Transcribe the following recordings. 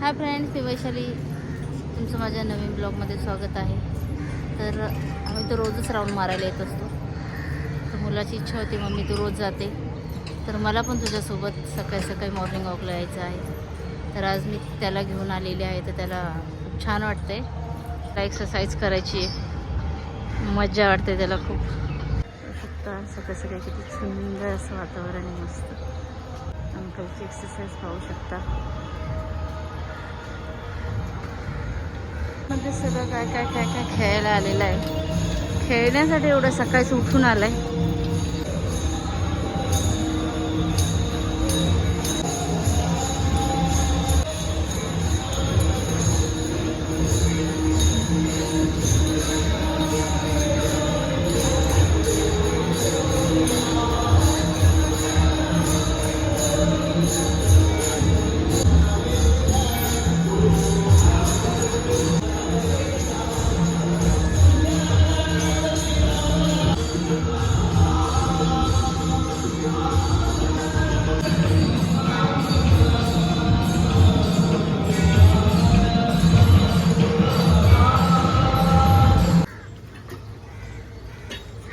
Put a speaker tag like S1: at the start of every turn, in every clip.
S1: Hi friends मी वैशाली. तुमचं माझ्या नवीन ब्लॉगमध्ये स्वागत आहे. तर आम्ही तर रोजच राऊंड मारायला येत असतो. तर मुलाची इच्छा होती मम्मी तू रोज जाते. तर मला पण तुझ्यासोबत सकाळी सकाळी मॉर्निंग वॉकला यायचं आहे. तर आज मी त्याला घेऊन आलेली आहे तर त्याला खूप छान वाटते त्याला एक्सरसाइज करायची मजा वाटते त्याला खूप. फक्त सकाळ सकाळी किती सुंदर असं वातावरण आहे मस्त. अंकलची एक्सरसाइज पाहू शकता. मध्ये सगळं काय काय काय काय खेळायला आलेलं आहे. खेळण्यासाठी एवढं सकाळीच उठून आलं आहे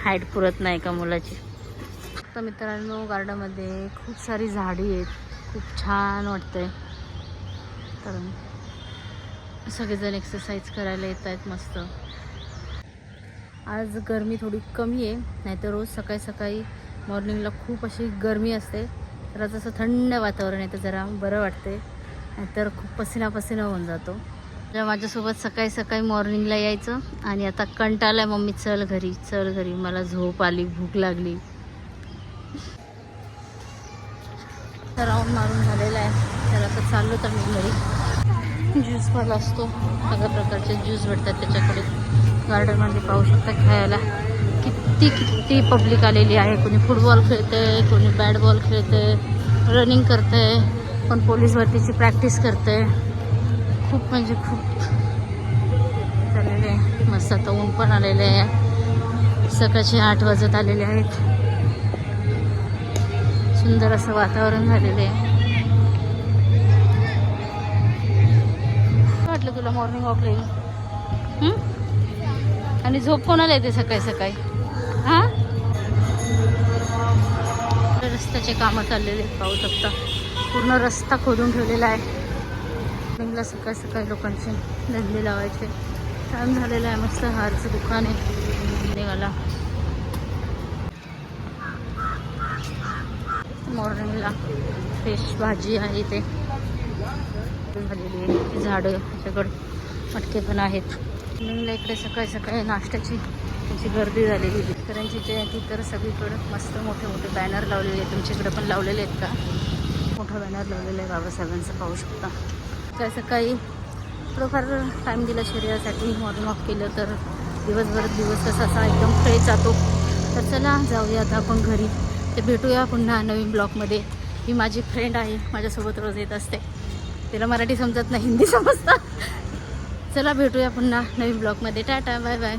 S1: हाईट पुरत नाही का मुलाची? तर मित्रांनो गार्डनमध्ये खूप सारी झाडी आहेत. खूप छान वाटतंय. तर सगळेजण एक्सरसाइज करायला येत आहेत मस्त. आज गरमी थोडी कमी आहे नाहीतर रोज सकाळी सकाळी मॉर्निंगला खूप अशी गरमी असते. तर आज असं थंड वातावरण आहे तर जरा बरं वाटते नाहीतर खूप पसिना पसिना होऊन जातो. तर माझ्यासोबत सकाळी सकाळी मॉर्निंगला यायचं आणि आता कंटाळाय मम्मी चल घरी चल घरी. मला झोप आली भूक लागली. तर राऊंड मारून झालेला आहे. तर आता चाललो तर मी घरी. ज्यूस पण असतो. सगळ्या प्रकारचे ज्यूस भेटतात त्याच्याकडे. गार्डनमध्ये पाहू शकता खेळायला. किती किती पब्लिक आलेली आहे. कोणी फुटबॉल खेळते कोणी बॅट बॉल खेळते रनिंग करते पण पोलीस भरतीची प्रॅक्टिस करते खूप म्हणजे खूप चाललेले आहे. मस्त आता ऊन पण आलेले आहे. सकाळचे आठ वाजत आलेले आहेत. सुंदर असं वातावरण झालेलं आहे. वाटलं तुला मॉर्निंग वॉकला येईल आणि झोप कोणाला येते सकाळी सकाळी? हां? रस्त्याचे कामं चाललेले आहेत, पाहू शकता पूर्ण रस्ता खोदून ठेवलेला आहे. मॉर्निंगला सकाळ सकाळी लोकांचे धंदे लावायचे. टाईम झालेला आहे मस्त हारचं दुकान आहे. निघाला. मॉर्निंगला फ्रेश भाजी आहे इथे. झालेली आहे. झाडं त्याच्याकडे मटके पण आहेत. मॉर्निंगला इकडे सकाळी सकाळी नाश्त्याची तुमची गर्दी झालेली आहे. शेतकऱ्यांची जयंती तर सगळीकडं मस्त मोठे मोठे बॅनर लावलेले आहेत. तुमच्याकडे पण लावलेले आहेत का? मोठा बॅनर लावलेला आहे बाबासाहेबांचं पाहू शकता. सकाळ सकाळी थोडंफार टाईम दिला शरीरासाठी. मॉर्निंग वॉक केलं तर दिवसभर दिवस कसा असा एकदम फ्रेश जातो. तर चला जाऊया आता आपण घरी. ते भेटूया पुन्हा नवीन ब्लॉगमध्ये ही माझी फ्रेंड आहे. माझ्यासोबत रोज येत असते. तिला मराठी समजत नाही हिंदी समजतं. चला भेटूया पुन्हा नवीन ब्लॉगमध्ये टाटा बाय बाय